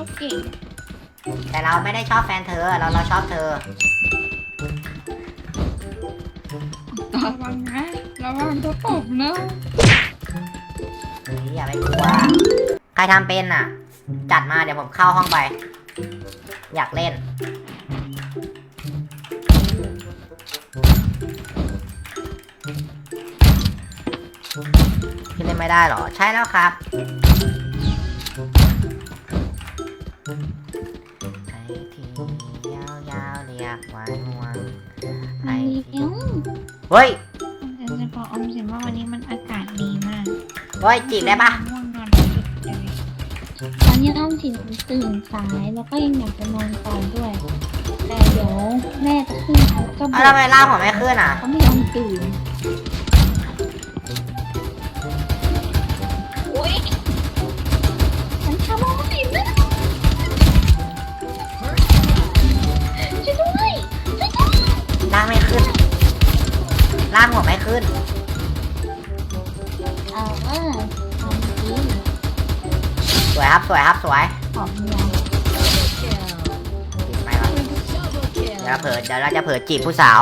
เขาเก่ง แต่เราไม่ได้ชอบแฟนเธอ เราเราชอบเธอ ระวังนะระวังตัวตบนะเฮ้ยอย่าไปกลัว ใครทำเป็นอะ จัดมาเดี๋ยวผมเข้าห้องไป อยากเล่น พี่เล่นไม่ได้เหรอ ใช่แล้วครับ ที่ยาวๆเรียกว่าห่วงไอ้มันที่เลี้ยวเฮ้ยแต่จะบอกออมสินว่าวันนี้มันอากาศดีมากเฮ้ยจีบได้ปะง่วงนอนไม่หยุดเลยตอนนี้ออมสินตื่นสายแล้วก็ยังอยากจะนอนต่อด้วย แต่เดี๋ยวแม่จะขึ้นเขาก็บเอ้าทำไมล่างผมไม่ขึ้นอะเขาไม่ยอมตื่น ล่างผมไม่ขึ้น เออเออทำดีสวยครับสวยครับสวยหอมยปิดไปก่อนเดี๋ยวเราเผลอเดี๋ยวเราจะเผลอจีบผู้สาว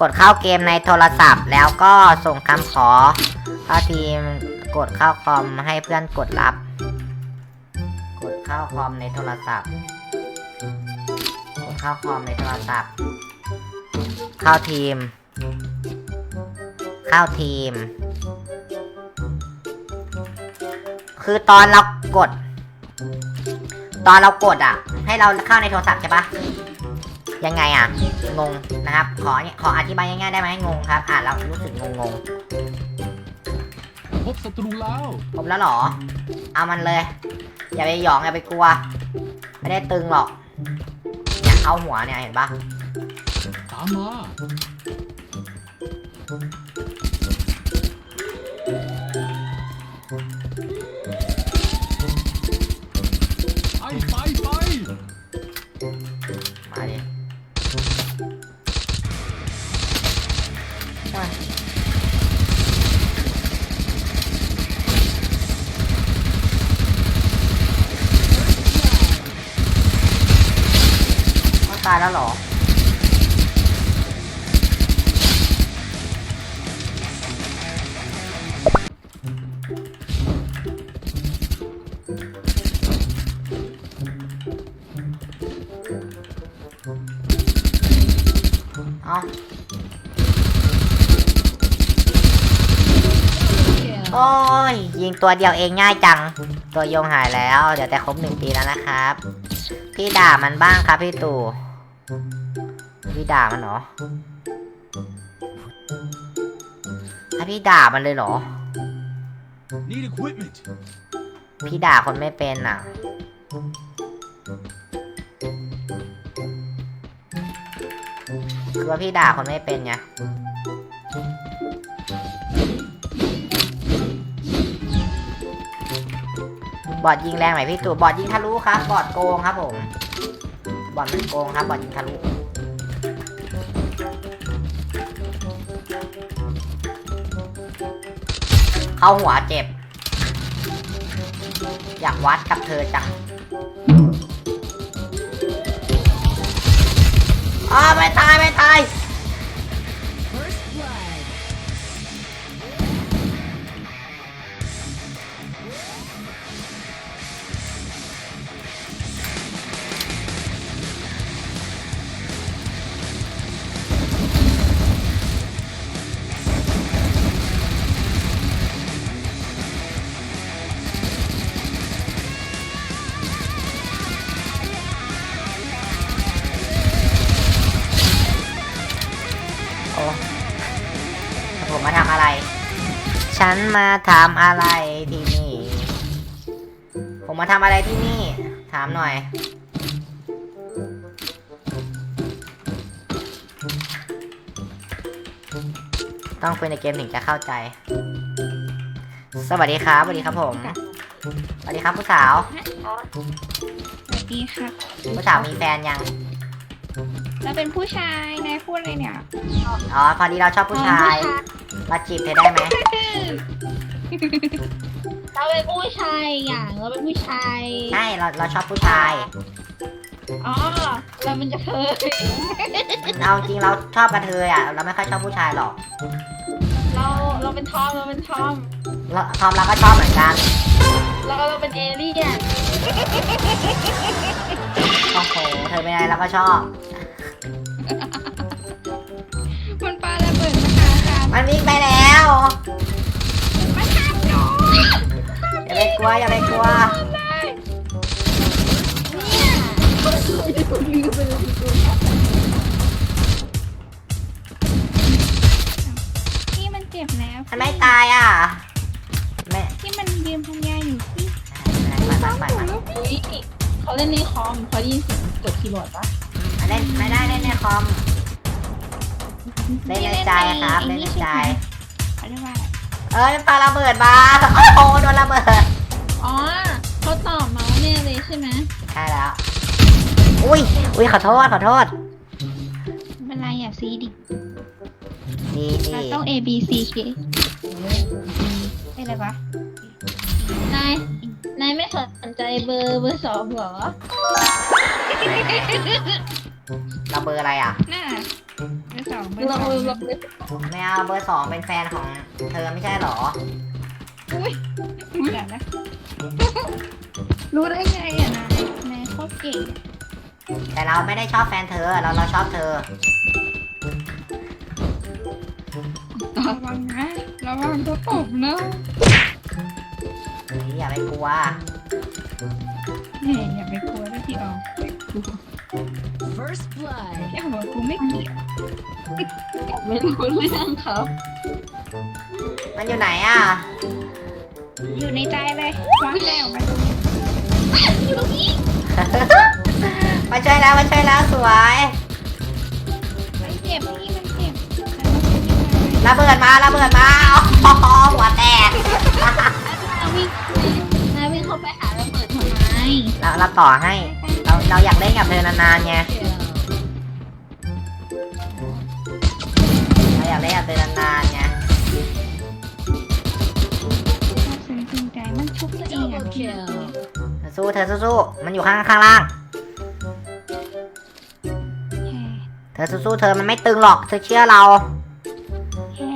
กดเข้าเกมในโทรศัพท์แล้วก็ส่งคำขอเข้าทีมกดเข้าคอมให้เพื่อนกดรับ กดเข้าคอมในโทรศัพท์ กดเข้าคอมในโทรศัพท์ เข้าทีม เข้าทีม คือตอนเรากด ตอนเรากดอะ ให้เราเข้าในโทรศัพท์ใช่ปะยังไงอะ งงนะครับ ขอขออธิบายง่ายๆได้ไหมงงครับ อ่านแล้วรู้สึกงงพบศัตรูแล้วๆผมแล้วเหรอ เอามันเลย อย่าไปหยองอย่าไปกลัว ไม่ได้ตึงหรอก เนี่ยเอาหัวเนี่ยเห็นปะตามมา ไปไปไปมาดิอะเขาตายแล้วเหรอ เอาโอ้ย ยิงตัวเดียวเองง่ายจัง ตัวโยงหายแล้ว เดี๋ยวแต่ครบหนึ่งปีแล้วนะครับ พี่ด่ามันบ้างครับพี่ตู่ พี่ด่ามันเหรอถ้าพี่ด่ามันเลยเหรอ need equipment พี่ด่าคนไม่เป็นอะ คือว่าพี่ด่าคนไม่เป็นไงบอดยิงแรงไหมพี่ตู่บอดยิงทะลุครับ บอดโกงครับผม บอดมันโกงครับ บอดยิงทะลุเข้าหัวเจ็บ อยากวัดกับเธอจัง อ้าวไม่ตายไม่ตาย นมาทำอะไรที่นี่ ผมมาทำอะไรที่นี่ ถามหน่อย ต้องคุยในเกมถึงจะเข้าใจ สวัสดีครับสวัสดีครับผม สวัสดีครับผู้สาว สวัสดีค่ะผู้สาวมีแฟนยัง เราเป็นผู้ชายนายพูดอะไรเนี่ยอ๋อพอดีเราชอบผู้ชายเราจีบเธอได้ไหมเราเป็นผู้ชายอย่างเราเป็นผู้ชายใช่เราเราชอบผู้ชายอ๋อเราเป็นกระเทยเอาจริงเราชอบกระเทยอะเราไม่ค่อยชอบผู้ชายหรอก เราเราเป็นทอมเราเป็นทอมเราทอมเราก็ชอบเหมือนกันเราเราเป็นเอเลี่ยนโอ้โหเธอเป็นอะไรเราก็ชอบ มันปาระเบิดมาหากันมันวิ่งไปแล้วมาทำหนูอย่าไปกลัวอย่าไปกลัวที่มันเจ็บแล้วมันไม่ตายอะไม่ที่มันยืนพันยาอยู่ที่ไม่เป็นไรปล่อยมันปล่อยมันเขาเล่นในคอมเขาได้ยินเสียงกดคีย์บอร์ดปะ เล่นไม่ได้เล่นในคอม เล่นในใจครับ เล่นในใจ เขาเรียกว่าเอ้ยปาระเบิดมาโอ้โหโดนระเบิดอ๋อเขาตอบมาว่าแน่เลยใช่ไหมใช่แล้ว อุ้ยอุ้ยขอโทษขอโทษ ไม่เป็นไรอย่าซีดิดีดีเราต้อง A B C K อะไรวะนาย นายไม่สนใจเบอร์เบอร์สองเหรอ เราเบอร์อะไรอะ น่าเบอร์สองเบอร์สองเราไม่เอาเบอร์สองเป็นแฟนของเธอไม่ใช่หรอ อุ้ยรู้แล้วนะรู้ได้ไงอะนายนายโคตรเก่งแต่เราไม่ได้ชอบแฟนเธอ เราเราชอบเธอ ระวังนะระวังตัวตบนะอย่าไปกลัวแหมอย่าไปกลัวด้วยที่ออก First blood. แค่บอกว่ากูไม่เกี่ยวไม่รู้เรื่องเขามันอยู่ไหนอะ อยู่ในใจเลยวัดแล้วมันอยู่ตรงนี้มาช่วยแล้วมาช่วยแล้วสวยมันเจ็บพี่มันเจ็บระเบิดมาระเบิดมาอ๋อหัวแตกนาวิ่งนาวิ่งเข้าไปหาระเบิดทำไมเราเราต่อให้ เราเราอยากเล่นกับเธอนานๆไง Kill. เราอยากเล่นกับเธอนานๆไงซึ้งจริงใจมันชุบตัวเองอะ Double kill. สู้เธอสู้ๆมันอยู่ข้างข้างล่าง เธอสู้ๆเธอมันไม่ตึงหรอก เธอเชื่อเรา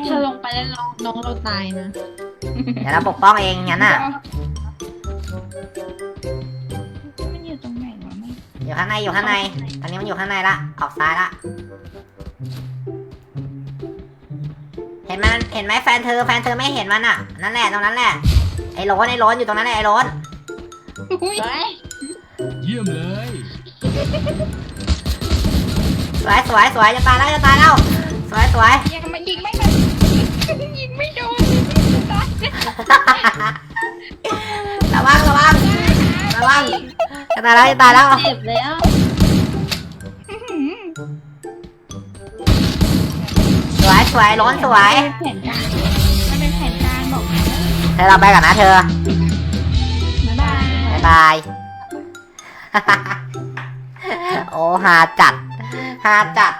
ถ้าลงไปแล้วน้องน้องเราตายนะเดี๋ยวเราปกป้องเองงั้นน่ะ อยู่ข้างในอยู่ข้างใน ตอนนี้มันอยู่ข้างในละ ออกซ้ายละ เห็นมันเห็นไหมแฟนเธอ แฟนเธอไม่เห็นมันอะ นั่นแหละตรงนั้นแหละ ไอ้โรนไอ้โรนอยู่ตรงนั้นแหละไอ้โรนอุ้ยเยี่ยมเลย สวยสวยสวยจะตายแล้วจะตายแล้ว สวยสวยยังมายิงไม่มันยิงไม่โดนตายระวังระวังระวัง จะตายแล้วจะตายแล้ว เจ็บแล้วสวยสวยโรนสวยแผนการมันเป็นแผนการบอกเธอเราไปก่อนนะเธอบ๊ายบายบายบาย โอ้หาจัดหาจัด